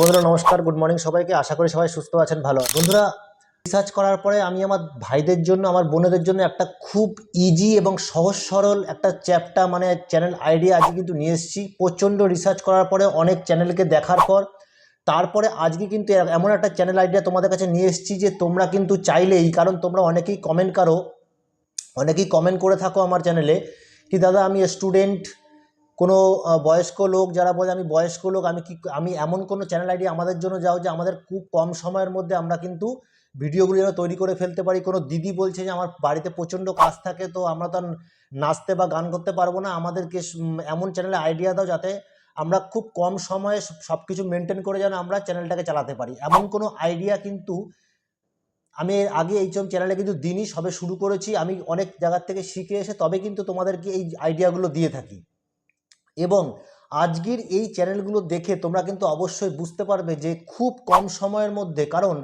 বন্ধুরা, নমস্কার good morning সবাইকে। আশা করি সবাই সুস্থ আছেন, ভালো বন্ধুরা রিসার্চ করার পরে আমি আমার ভাইদের জন্য, আমার বোনেদের জন্য একটা খুব ইজি এবং সহজ সরল একটা চ্যাপ্টা মানে চ্যানেল আইডিয়া আজকে কিন্তু নিয়ে এসেছি। প্রচণ্ড রিসার্চ করার পরে, অনেক চ্যানেলকে দেখার পর, তারপরে আজকে কিন্তু এমন একটা চ্যানেল আইডিয়া তোমাদের কাছে নিয়ে এসেছি যে তোমরা কিন্তু চাইলেই কারণ তোমরা অনেকেই কমেন্ট করো, অনেকেই কমেন্ট করে থাকো আমার চ্যানেলে কি দাদা, আমি স্টুডেন্ট কোনো বয়স্ক লোক যারা বলে আমি বয়স্ক লোক, আমি কি, আমি এমন কোনো চ্যানেল আইডি আমাদের জন্য যাও যে আমাদের খুব কম সময়ের মধ্যে আমরা কিন্তু ভিডিওগুলো যেন তৈরি করে ফেলতে পারি। কোনো দিদি বলছে যে আমার বাড়িতে প্রচণ্ড কাজ থাকে, তো আমরা তো নাচতে বা গান করতে পারব না। আমাদেরকে এমন চ্যানেলে আইডিয়া দাও যাতে আমরা খুব কম সময়ে সব কিছু মেনটেন করে যেন আমরা চ্যানেলটাকে চালাতে পারি। এমন কোনো আইডিয়া কিন্তু আমি আগে এইসব চ্যানেলে কিন্তু দিনই সবে শুরু করেছি। আমি অনেক জায়গার থেকে শিখে এসে তবে কিন্তু তোমাদেরকে এই আইডিয়াগুলো দিয়ে থাকি। এবং আজকের এই চ্যানেলগুলো দেখে তোমরা কিন্তু অবশ্যই বুঝতে পারবে যে খুব কম সময়ের মধ্যে, কারণ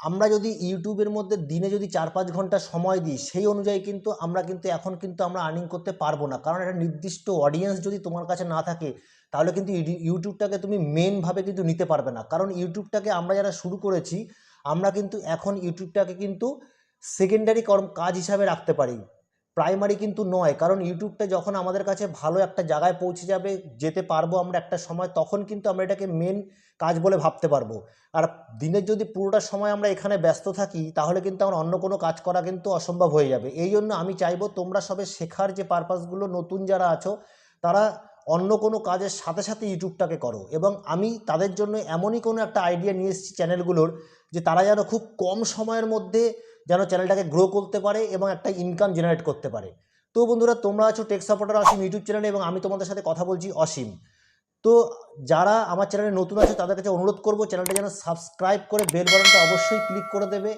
আমরা যদি ইউটিউবের মধ্যে দিনে যদি চার পাঁচ ঘণ্টা সময় দিই, সেই অনুযায়ী কিন্তু আমরা কিন্তু, এখন কিন্তু আমরা আর্নিং করতে পারব না। কারণ একটা নির্দিষ্ট অডিয়েন্স যদি তোমার কাছে না থাকে, তাহলে কিন্তু ইউটিউবটাকে তুমি মেনভাবে কিন্তু নিতে পারবে না। কারণ ইউটিউবটাকে আমরা যারা শুরু করেছি, আমরা কিন্তু এখন ইউটিউবটাকে কিন্তু সেকেন্ডারি কর্ম, কাজ হিসাবে রাখতে পারি। প্রাইমারি কিন্তু নয়, কারণ ইউটিউবটা যখন আমাদের কাছে ভালো একটা জায়গায় পৌঁছে যাবে, যেতে পারব আমরা একটা সময়, তখন কিন্তু আমরা এটাকে মেন কাজ বলে ভাবতে পারব। আর দিনের যদি পুরোটা সময় আমরা এখানে ব্যস্ত থাকি, তাহলে কিন্তু আমার অন্য কোনো কাজ করা কিন্তু অসম্ভব হয়ে যাবে। এই জন্য আমি চাইব তোমরা সবে শেখার যে পারপাসগুলো নতুন যারা আছো, তারা অন্য কোনো কাজের সাথে সাথে ইউটিউবটাকে করো। এবং আমি তাদের জন্য এমনই কোনো একটা আইডিয়া নিয়ে এসেছি চ্যানেলগুলোর যে তারা যেন খুব কম সময়ের মধ্যে যেন চ্যানেলটাকে গ্রো করতে পারে এবং একটা ইনকাম জেনারেট করতে পারে। তো বন্ধুরা, তোমরা আছো টেক সাপোর্টার অসীম ইউটিউব চ্যানেলে এবং আমি তোমাদের সাথে কথা বলছি অসীম তো যারা আমার চ্যানেলে নতুন আছে, তাদের কাছে অনুরোধ করব চ্যানেলটা যেন সাবস্ক্রাইব করে বেল বাটনটা অবশ্যই ক্লিক করে দেবে।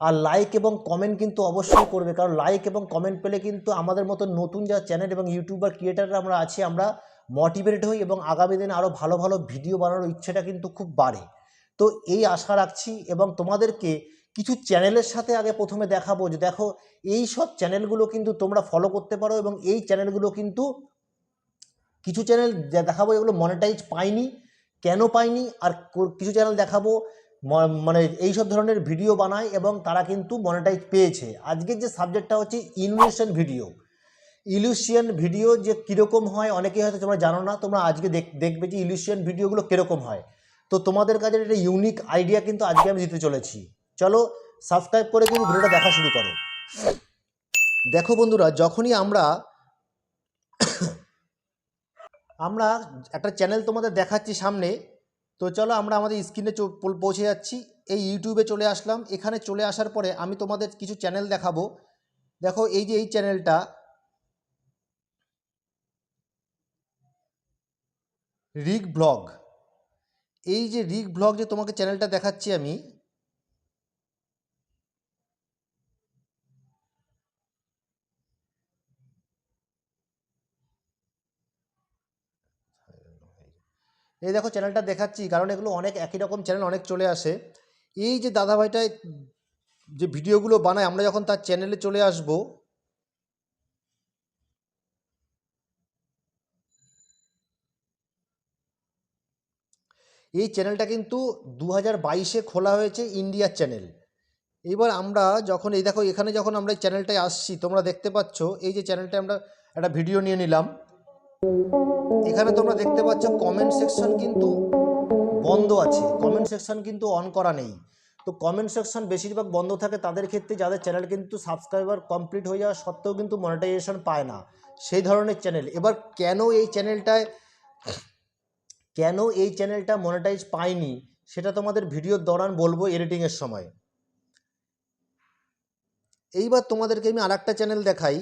আর লাইক এবং কমেন্ট কিন্তু অবশ্যই করবে, কারণ লাইক এবং কমেন্ট পেলে কিন্তু আমাদের মতো নতুন যা চ্যানেল এবং ইউটিউবার ক্রিয়েটাররা আমরা আছি, আমরা মোটিভেটেড হই এবং আগামী দিনে আরও ভালো ভালো ভিডিও বানানোর ইচ্ছেটা কিন্তু খুব বাড়ে। তো এই আশা রাখছি এবং তোমাদেরকে কিছু চ্যানেলের সাথে আগে প্রথমে দেখাবো যে দেখো, এই সব চ্যানেলগুলো কিন্তু তোমরা ফলো করতে পারো এবং এই চ্যানেলগুলো কিন্তু কিছু চ্যানেল দেখাবো এগুলো মনিটাইজ পায়নি কেন পায়নি আর কিছু চ্যানেল দেখাবো মানে এই সব ধরনের ভিডিও বানায় এবং তারা কিন্তু মনিটাইজ পেয়েছে। আজকের যে সাবজেক্টটা হচ্ছে ইনভেশন ভিডিও ইলিউশিয়ান ভিডিও যে কীরকম হয়, অনেকেই হয়তো তোমরা জানো না, তোমরা আজকে দেখ- দেখবে যে ইলিউশিয়ান ভিডিওগুলো কীরকম হয়। তো তোমাদের কাছে একটা ইউনিক আইডিয়া কিন্তু আজকে আমি দিতে চলেছি। চলো সাবস্ক্রাইব করে কিন্তু ভিডিওটা দেখা শুরু করো। দেখো বন্ধুরা, যখনই আমরা আমরা একটা চ্যানেল তোমাদের দেখাচ্ছি সামনে, তো চলো আমরা আমাদের স্ক্রিনে পৌঁছে যাচ্ছি। এই ইউটিউবে চলে আসলাম। এখানে চলে আসার পরে আমি তোমাদের কিছু চ্যানেল দেখাবো। দেখো, এই যে এই চ্যানেলটা রিক ব্লগ এই যে রিক ব্লগ যে তোমাকে চ্যানেলটা দেখাচ্ছি আমি এই দেখো চ্যানেলটা দেখাচ্ছি, কারণ এগুলো অনেক একই রকম চ্যানেল অনেক চলে আসে। এই যে দাদাভাইটা যে ভিডিওগুলো বানায়, আমরা যখন তার চ্যানেলে চলে আসব, এই চ্যানেলটা কিন্তু দু হাজার বাইশে খোলা হয়েছে ইন্ডিয়ার চ্যানেল এবার আমরা যখন, এই দেখো এখানে যখন আমরা এই চ্যানেলটায় আসছি, তোমরা দেখতে পাচ্ছ, এই যে চ্যানেলটা আমরা একটা ভিডিও নিয়ে নিলাম। এখানে তোমরা দেখতে পাচ্ছ কমেন্ট সেকশন কিন্তু বন্ধ আছে। কমেন্ট সেকশন কিন্তু অন করা নেই। তো কমেন্ট সেকশন বেশিরভাগ বন্ধ থাকে। তাদের ক্ষেত্রে যাদের চ্যানেল কিন্তু সাবস্ক্রাইবার কমপ্লিট হয়ে যাওয়া সত্ত্বেও কিন্তু মনিটাইজেশন পায় না। সেই ধরনের চ্যানেল এবার কেন এই চ্যানেলটায় কেন এই চ্যানেলটা মনিটাইজ পায়নি, সেটা তোমাদের ভিডিওর দৌরান বলব এডিটিংয়ের সময়। এইবার তোমাদেরকে আমি আরেকটা চ্যানেল দেখাই।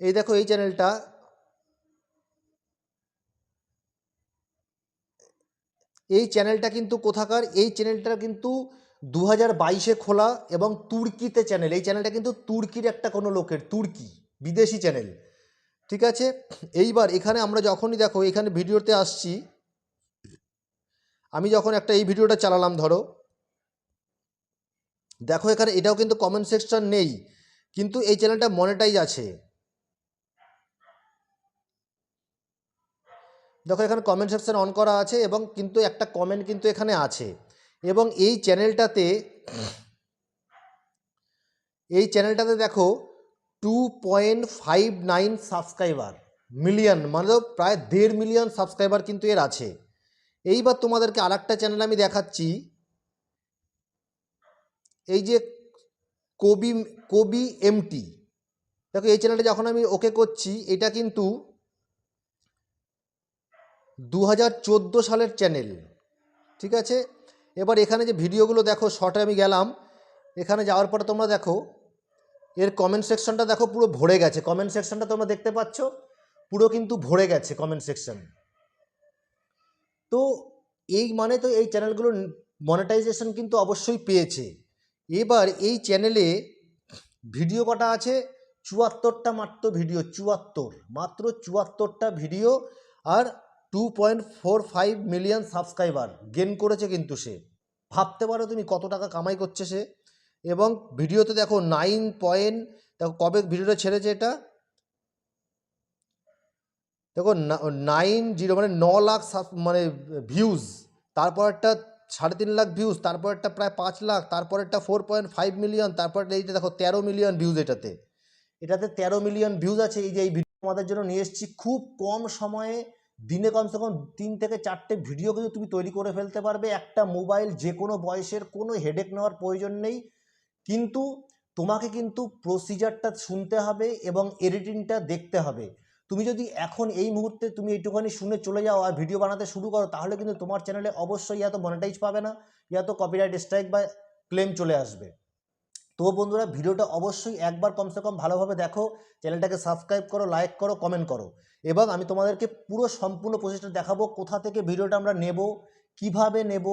এই দেখো, এই চ্যানেলটা এই চ্যানেলটা কিন্তু কোথাকার? এই চ্যানেলটা কিন্তু দু হাজার বাইশে খোলা এবং তুর্কিতে চ্যানেল এই চ্যানেলটা কিন্তু তুর্কির একটা কোনো লোকের, তুর্কি, বিদেশি চ্যানেল ঠিক আছে? এইবার এখানে আমরা যখনই দেখো, এখানে ভিডিওতে আসছি, আমি যখন একটা এই ভিডিওটা চালালাম, ধরো। দেখো এখানে এটাও কিন্তু কমেন্ট সেকশন নেই, কিন্তু এই চ্যানেলটা মনিটাইজ আছে। দেখো, এখানে কমেন্ট সেকশন অন করা আছে এবং কিন্তু একটা কমেন্ট কিন্তু এখানে আছে। এবং এই চ্যানেলটাতে এই চ্যানেলটাতে দেখো two point five nine subscriber million মানে প্রায় দেড় মিলিয়ন সাবস্ক্রাইবার কিন্তু এর আছে। এইবার তোমাদেরকে আর একটা চ্যানেল আমি দেখাচ্ছি। এই যে কবি কবি এমটি দেখো, এই চ্যানেলটা যখন আমি ওকে করছি, এটা কিন্তু দু হাজার চোদ্দ সালের চ্যানেল ঠিক আছে? এবার এখানে যে ভিডিওগুলো দেখো শর্টে আমি গেলাম। এখানে যাওয়ার পরে তোমরা দেখো, এর কমেন্ট সেকশনটা দেখো পুরো ভরে গেছে। কমেন্ট সেকশনটা তোমরা দেখতে পাচ্ছ, পুরো কিন্তু ভরে গেছে কমেন্ট সেকশন তো এই মানে তো এই চ্যানেলগুলো মনিটাইজেশন কিন্তু অবশ্যই পেয়েছে। এবার এই চ্যানেলে ভিডিও কটা আছে? চুয়াত্তরটা মাত্র ভিডিও চুয়াত্তর, মাত্র চুয়াত্তরটা ভিডিও আর two point four five million subscriber gain করেছে কিন্তু সে। ভাবতে পারো তুমি কত টাকা কামাই করছে সে। এবং ভিডিওতে দেখো নাইন পয়েন্ট দেখো কবে ভিডিওটা ছেড়েছে এটা? দেখো নাইন জিরো মানে ন লাখ মানে ভিউজ তারপর একটা সাড়ে তিন লাখ ভিউজ তারপর একটা প্রায় পাঁচ লাখ তারপর একটা ফোর পয়েন্ট ফাইভ মিলিয়ন তারপর এইটা দেখো তেরো মিলিয়ন ভিউজ এটাতে। এটাতে তেরো মিলিয়ন ভিউজ আছে। এই যে এই ভিডিও আমাদের জন্য নিয়ে এসেছি। খুব কম সময়ে দিনে কমসে কম তিন থেকে চারটে ভিডিও কিন্তু তুমি তৈরি করে ফেলতে পারবে। একটা মোবাইল যে কোনো বয়সের, কোনো হেডেক নেওয়ার প্রয়োজন নেই। কিন্তু তোমাকে কিন্তু প্রসিজারটা শুনতে হবে এবং এডিটিংটা দেখতে হবে। তুমি যদি এখন এই মুহূর্তে তুমি একটুখানি শুনে চলে যাও আর ভিডিও বানাতে শুরু করো, তাহলে কিন্তু তোমার চ্যানেলে অবশ্যই ইয়া তো মনিটাইজ পাবে না ইয়া তো কপিরাইট স্ট্রাইক বা ক্লেম চলে আসবে। তো বন্ধুরা ভিডিওটা অবশ্যই একবার কমসে কম ভালোভাবে দেখো, চ্যানেলটাকে সাবস্ক্রাইব করো লাইক করো কমেন্ট করো। এবং আমি তোমাদেরকে পুরো সম্পূর্ণ প্রসেসটা দেখাবো, কোথা থেকে ভিডিওটা আমরা নেব, কীভাবে নেব,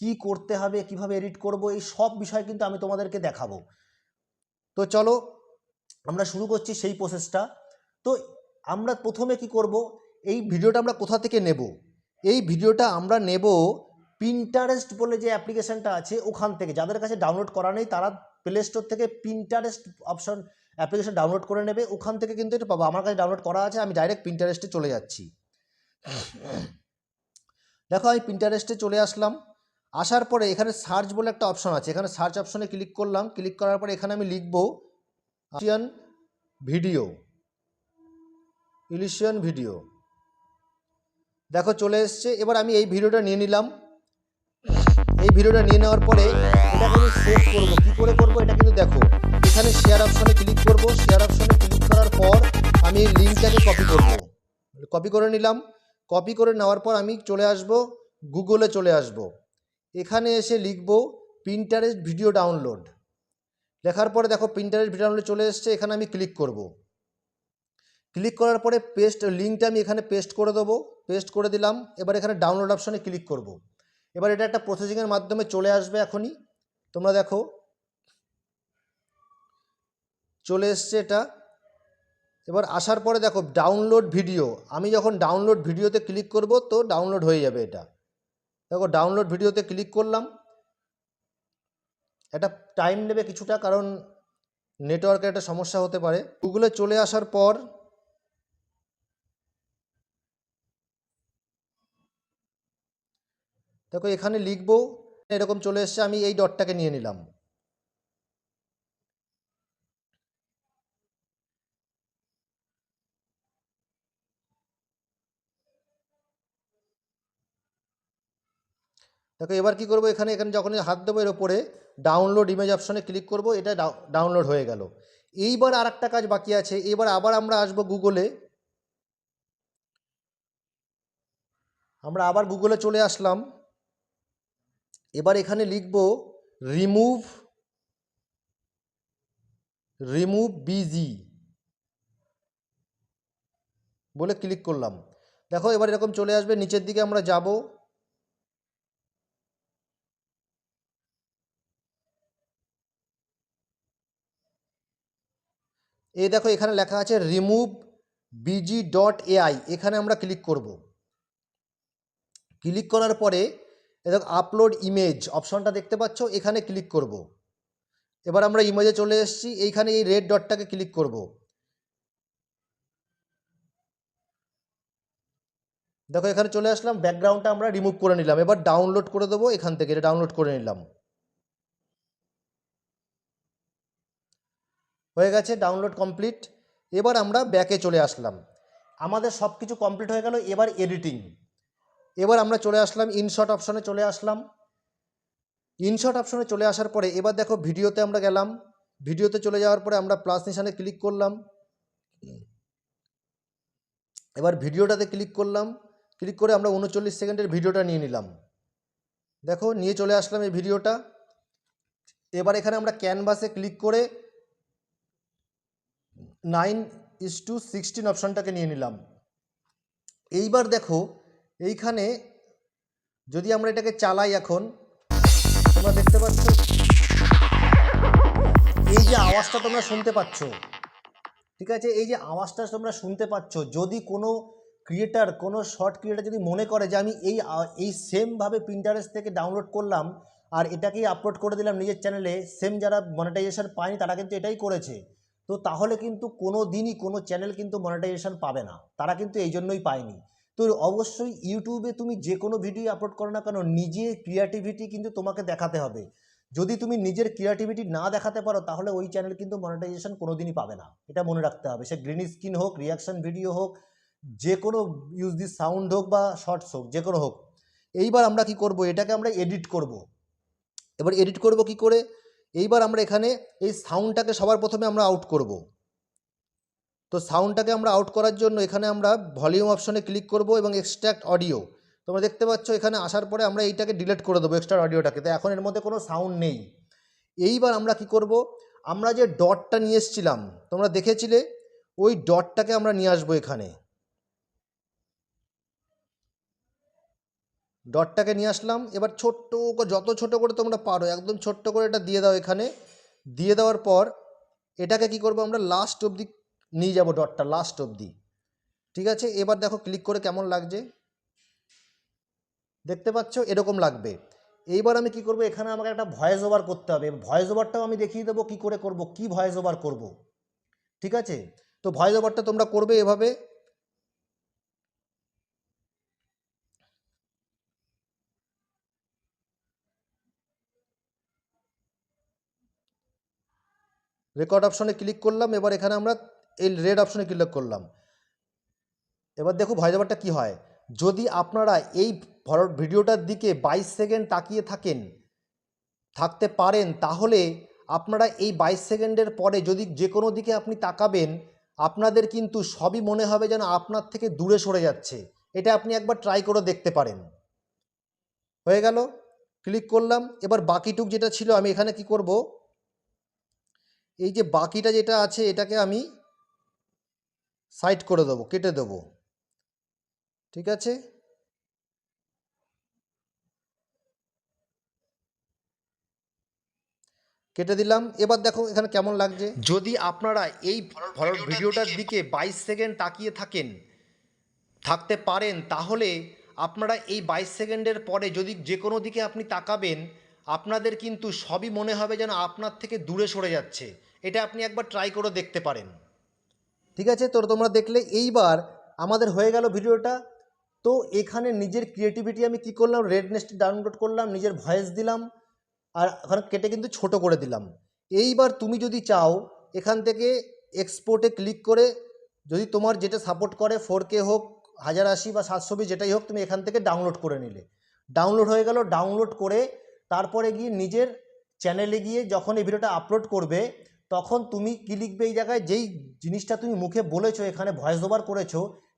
কি করতে হবে, কীভাবে এডিট করব, এই সব বিষয় কিন্তু আমি তোমাদেরকে দেখাবো। তো চলো, আমরা শুরু করছি সেই প্রসেসটা তো আমরা প্রথমে কি করব, এই ভিডিওটা আমরা কোথা থেকে নেব? এই ভিডিওটা আমরা নেব পিন্টারেস্ট বলে যে অ্যাপ্লিকেশনটা আছে ওখান থেকে। যাদের কাছে ডাউনলোড করা নেই, তারা প্লে স্টোর থেকে পিন্টারেস্ট অপশন অ্যাপ্লিকেশন ডাউনলোড করে নেবে। ওখান থেকে কিন্তু এটা পাবো। আমার কাছে ডাউনলোড করা আছে, আমি ডাইরেক্ট পিন্টারেস্টে চলে যাচ্ছি। দেখো, আমি পিন্টারেস্টে চলে আসলাম। আসার পরে এখানে সার্চ বলে একটা অপশন আছে। এখানে সার্চ অপশনে ক্লিক করলাম। ক্লিক করার পরে এখানে আমি লিখব ইলিশিয়ান ভিডিও ইলিশিয়ান ভিডিও দেখো, চলে এসছে। এবার আমি এই ভিডিওটা নিয়ে নিলাম। এই ভিডিওটা নিয়ে নেওয়ার পরে এটাকে আমি সেভ করব। কী করে করব এটা কিন্তু দেখো। এখানে শেয়ার অপশনে ক্লিক করব। শেয়ার অপশনে ক্লিক করার পর আমি লিঙ্কটাকে কপি করব। কপি করে নিলাম। কপি করে নেওয়ার পর আমি চলে আসব, গুগলে চলে আসব। এখানে এসে লিখব প্রিন্টারেস্ট ভিডিও ডাউনলোড লেখার পরে দেখো প্রিন্টারেস্ট ভিডিও ডাউনলোড চলে এসছে। এখানে আমি ক্লিক করব। ক্লিক করার পরে পেস্ট লিঙ্কটা আমি এখানে পেস্ট করে দেবো। পেস্ট করে দিলাম। এবার এখানে ডাউনলোড অপশনে ক্লিক করব। এবার এটা একটা প্রসেসিংয়ের মাধ্যমে চলে আসবে এখনই। তোমরা দেখো, চলে এসছে এটা। এবার আসার পরে দেখো ডাউনলোড ভিডিও আমি যখন ডাউনলোড ভিডিওতে ক্লিক করব তো ডাউনলোড হয়ে যাবে এটা। দেখো ডাউনলোড ভিডিওতে ক্লিক করলাম। এটা টাইম নেবে কিছুটা, কারণ নেটওয়ার্কের একটা সমস্যা হতে পারে। গুগলে চলে আসার পর দেখো, এখানে লিখব, এরকম চলে এসছে, আমি এই ডটটাকে নিয়ে নিলাম। দেখো, এবার কি করব, এখানে এখানে যখনই হাত দেবো এর ওপরে ডাউনলোড ইমেজ অপশনে ক্লিক করব, এটা ডাউনলোড হয়ে গেল। এইবার আর একটা কাজ বাকি আছে, এবার আবার আমরা আসব গুগলে আমরা আবার গুগলে চলে আসলাম। এবার এখানে লিখব রিমুভ রিমুভ বিজি বলে ক্লিক করলাম। দেখো এবার এরকম চলে আসবে, নিচের দিকে আমরা যাব। এই দেখো এখানে লেখা আছে রিমুভ বিজি ডট এআই এখানে আমরা ক্লিক করব। ক্লিক করার পরে দেখো আপলোড ইমেজ অপশনটা দেখতে পাচ্ছ, এখানে ক্লিক করব। এবার আমরা ইমেজে চলে এসেছি, এইখানে এই রেড ডটটাকে ক্লিক করব। দেখো, এখানে চলে আসলাম ব্যাকগ্রাউন্ডটা আমরা রিমুভ করে নিলাম। এবার ডাউনলোড করে দেবো এখান থেকে, এটা ডাউনলোড করে নিলাম। হয়ে গেছে ডাউনলোড কমপ্লিট এবার আমরা ব্যাকে চলে আসলাম। আমাদের সব কিছু কমপ্লিট হয়ে গেল, এবার এডিটিং এবার আমরা চলে আসলাম ইনশট অপশনে চলে আসলাম। ইনশট অপশনে চলে আসার পরে এবার দেখো ভিডিওতে আমরা গেলাম। ভিডিওতে চলে যাওয়ার পরে আমরা প্লাস নিশানে ক্লিক করলাম। এবার ভিডিওটাতে ক্লিক করলাম। ক্লিক করে আমরা উনচল্লিশ সেকেন্ডের ভিডিওটা নিয়ে নিলাম। দেখো নিয়ে চলে আসলাম এই ভিডিওটা। এবার এখানে আমরা ক্যানভাসে ক্লিক করে নাইন ইস টু সিক্সটিন অপশানটাকে নিয়ে নিলাম। এইবার দেখো এইখানে যদি আমরা এটাকে চালাই এখন, তোমরা দেখতে পাচ্ছ? এই যে আওয়াজটা তোমরা শুনতে পাচ্ছ, ঠিক আছে? এই যে আওয়াজটা তোমরা শুনতে পাচ্ছ, যদি কোনো ক্রিয়েটার, কোনো শর্ট ক্রিয়েটার যদি মনে করে যে আমি এই এই সেমভাবে প্রিন্টারেস্ট থেকে ডাউনলোড করলাম আর এটাকেই আপলোড করে দিলাম নিজের চ্যানেলে সেম যারা মনিটাইজেশন পায়নি তারা কিন্তু এটাই করেছে। তো তাহলে কিন্তু কোনো দিনই কোনো চ্যানেল কিন্তু মনিটাইজেশন পাবে না। তারা কিন্তু এই জন্যই পায়নি। তো অবশ্যই ইউটিউবে তুমি যে কোনো ভিডিও আপলোড করো না কেন নিজের ক্রিয়েটিভিটি কিন্তু তোমাকে দেখাতে হবে। যদি তুমি নিজের ক্রিয়েটিভিটি না দেখাতে পারো, তাহলে ওই চ্যানেল কিন্তু মনিটাইজেশন কোনোদিনই পাবে না। এটা মনে রাখতে হবে। সে গ্রিন স্ক্রিন হোক রিয়াকশন ভিডিও হোক যে কোনো ইউজ দি সাউন্ড হোক বা শর্টস হোক যে কোনো হোক। এইবার আমরা কি করব? এটাকে আমরা এডিট করব। এবার এডিট করব কি করে? এইবার আমরা এখানে এই সাউন্ডটাকে সবার প্রথমে আমরা আউট করব। তো সাউন্ডটাকে আমরা আউট করার জন্য এখানে আমরা ভলিউম অপশনে ক্লিক করব এবং এক্সট্রাক্ট অডিও তোমরা দেখতে পাচ্ছ এখানে আসার পরে আমরা এইটাকে ডিলিট করে দেবো এক্সট্রা অডিওটাকে তো এখন এর মধ্যে কোনো সাউন্ড নেই। এইবার আমরা কি করব? আমরা যে ডটটা নিয়ে এসেছিলাম, তোমরা দেখেছিলে? ওই ডটটাকে আমরা নিয়ে আসব এখানে। ডটটাকে নিয়ে আসলাম। এবার ছোট্ট যত ছোট করে তোমরা পারো, একদম ছোট্ট করে এটা দিয়ে দাও এখানে। দিয়ে দেওয়ার পর এটাকে কি করব আমরা লাস্ট অবধি নিয়ে যাব ডটটা লাস্ট অবধি। ঠিক আছে? এবার দেখো ক্লিক করে কেমন লাগছে? দেখতে পাচ্ছ? এরকম লাগবে। এইবার আমি কি করব? এখানে আমাকে একটা ভয়েস ওভার করতে হবে। ভয়েস ওভারটাও আমি দেখিয়ে দেবো কি করে করব? কি ভয়েস ওভার করব? ঠিক আছে? তো ভয়েস ওভারটা তোমরা করবে এভাবে। রেকর্ড অপশনে ক্লিক করলাম। এবার এখানে আমরা এই রেড অপশনে ক্লিক করলাম। এবার দেখো ভয়েস ওভারটা কী হয়? যদি আপনারা এই ভিডিওটার দিকে বাইশ সেকেন্ড তাকিয়ে থাকেন, থাকতে পারেন, তাহলে আপনারা এই বাইশ সেকেন্ডের পরে যদি যে কোনো দিকে আপনি তাকাবেন, আপনাদের কিন্তু সবই মনে হবে যেন আপনার থেকে দূরে সরে যাচ্ছে। এটা আপনি একবার ট্রাই করে দেখতে পারেন। হয়ে গেল ক্লিক করলাম। এবার বাকিটুক যেটা ছিল আমি এখানে কি করব? এই যে বাকিটা যেটা আছে, এটাকে আমি সাইড করে দেবো, কেটে দেবো। ঠিক আছে? কেটে দিলাম। এবার দেখো এখানে কেমন লাগছে। যদি আপনারা এই ভিডিওটার দিকে বাইশ সেকেন্ড তাকিয়ে থাকেন, থাকতে পারেন, তাহলে আপনারা এই বাইশ সেকেন্ডের পরে যদি যে কোনো দিকে আপনি তাকাবেন, আপনাদের কিন্তু সবই মনে হবে যেন আপনার থেকে দূরে সরে যাচ্ছে। এটা আপনি একবার ট্রাই করে দেখতে পারেন। ঠিক আছে? তো তোমরা দেখলে এইবার আমাদের হয়ে গেল ভিডিওটা। তো এখানে নিজের ক্রিয়েটিভিটি আমি কি করলাম? রেডনেসটি ডাউনলোড করলাম, নিজের ভয়েস দিলাম, আর ওখানে কেটে কিন্তু ছোট করে দিলাম। এইবার তুমি যদি চাও, এখান থেকে এক্সপোর্টে ক্লিক করে যদি তোমার যেটা সাপোর্ট করে ফোর কে হোক, হাজার আশি বা সাতশো বিশ যেটাই হোক, তুমি এখান থেকে ডাউনলোড করে নিলে। ডাউনলোড হয়ে গেল ডাউনলোড করে তারপরে গিয়ে নিজের চ্যানেলে গিয়ে যখন এই ভিডিওটা আপলোড করবে তখন তুমি কি লিখবে এই জায়গায়? যেই জিনিসটা তুমি মুখে বলেছ, এখানে ভয়েস ওভার করেছ,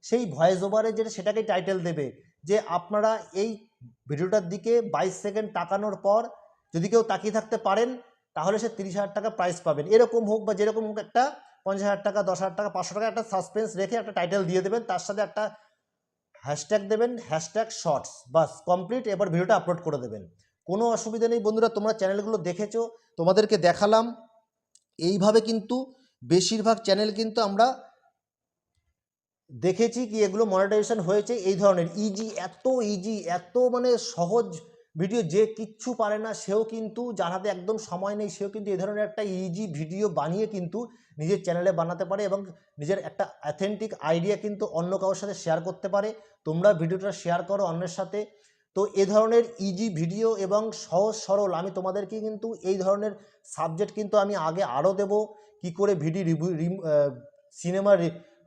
সেই ভয়েস ওভারে যেটা সেটাকেই টাইটেল দেবে। যে আপনারা এই ভিডিওটার দিকে বাইশ সেকেন্ড তাকানোর পর যদি কেউ তাকিয়ে থাকতে পারেন, তাহলে সে তিরিশ হাজার টাকা প্রাইস পাবেন। এরকম হোক বা যেরকম হোক একটা পঞ্চাশ হাজার টাকা, দশ হাজার টাকা, পাঁচশো টাকা একটা সাসপেন্স রেখে একটা টাইটেল দিয়ে দেবেন। তার সাথে একটা হ্যাশট্যাগ দেবেন হ্যাশট্যাগ শর্টস বাস কমপ্লিট এবার ভিডিওটা আপলোড করে দেবেন। কোনো অসুবিধা নেই বন্ধুরা, তোমরা চ্যানেলগুলো দেখেছ, তোমাদেরকে দেখালাম। এইভাবে কিন্তু বেশিরভাগ চ্যানেল কিন্তু আমরা দেখেছি কি এগুলো মনিটাইজেশন হয়েছে এই ধরনের। ইজি এত ইজি এত মানে সহজ ভিডিও যে কিচ্ছু পারে না, সেও কিন্তু যার হাতে একদম সময় নেই, সেও কিন্তু এই ধরনের একটা ইজি ভিডিও বানিয়ে কিন্তু নিজের চ্যানেলে বানাতে পারে এবং নিজের একটা অ্যাথেন্টিক আইডিয়া কিন্তু অন্য কারোর সাথে শেয়ার করতে পারে। তোমরা ভিডিওটা শেয়ার করো অন্যের সাথে। তো এ ধরনের ইজি ভিডিও এবং সহজ সরল আমি তোমাদেরকে কিন্তু এই ধরনের সাবজেক্ট কিন্তু আমি আগে আরও দেব। কি করে ভিডিও রিভিউ সিনেমা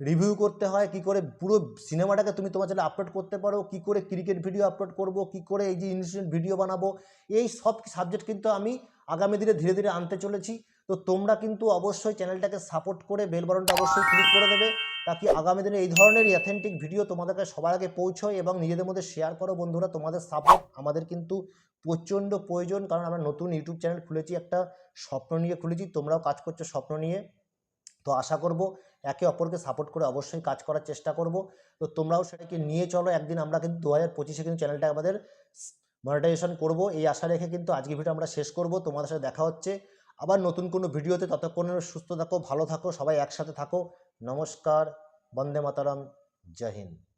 রিভিউ করতে হয়, কি করে পুরো সিনেমাটাকে তুমি তোমার চ্যানেলে আপলোড করতে পারো, কি করে ক্রিকেট ভিডিও আপলোড করব, কি করে এই যে ইনস্ট্যান্ট ভিডিও বানাবো, এই সব সাবজেক্ট কিন্তু আমি আগামী দিনে ধীরে ধীরে আনতে চলেছি। তো তোমরা কিন্তু অবশ্যই চ্যানেলটাকে সাপোর্ট করে বেল বাটনটা অবশ্যই ক্লিক করে দেবে তাকি আগামী দিনে এই ধরনের অ্যাথেন্টিক ভিডিও তোমাদের কাছে সবার আগে পৌঁছয় এবং নিজেদের মধ্যে শেয়ার করো। বন্ধুরা, তোমাদের সাপোর্ট আমাদের কিন্তু প্রচণ্ড প্রয়োজন, কারণ আমরা নতুন ইউটিউব চ্যানেল খুলেছি, একটা স্বপ্ন নিয়ে খুলেছি, তোমরাও কাজ করছ স্বপ্ন নিয়ে। তো আশা করব একে অপরকে সাপোর্ট করে অবশ্যই কাজ করার চেষ্টা করব। তো তোমরাও সেটাকে নিয়ে চলো, একদিন আমরা কিন্তু দু হাজার পঁচিশে কিন্তু চ্যানেলটা আমাদের মনিটাইজেশন করব। এই আশা রেখে কিন্তু আজকে ভিডিও আমরা শেষ করব। তোমাদের সাথে দেখা হচ্ছে। আবার নতুন কোনো ভিডিওতে ততক্ষণে সুস্থ থাকো, ভালো থাকো, সবাই একসাথে থাকো। নমস্কার, বন্দে মাতারাম, জয় হিন্দ।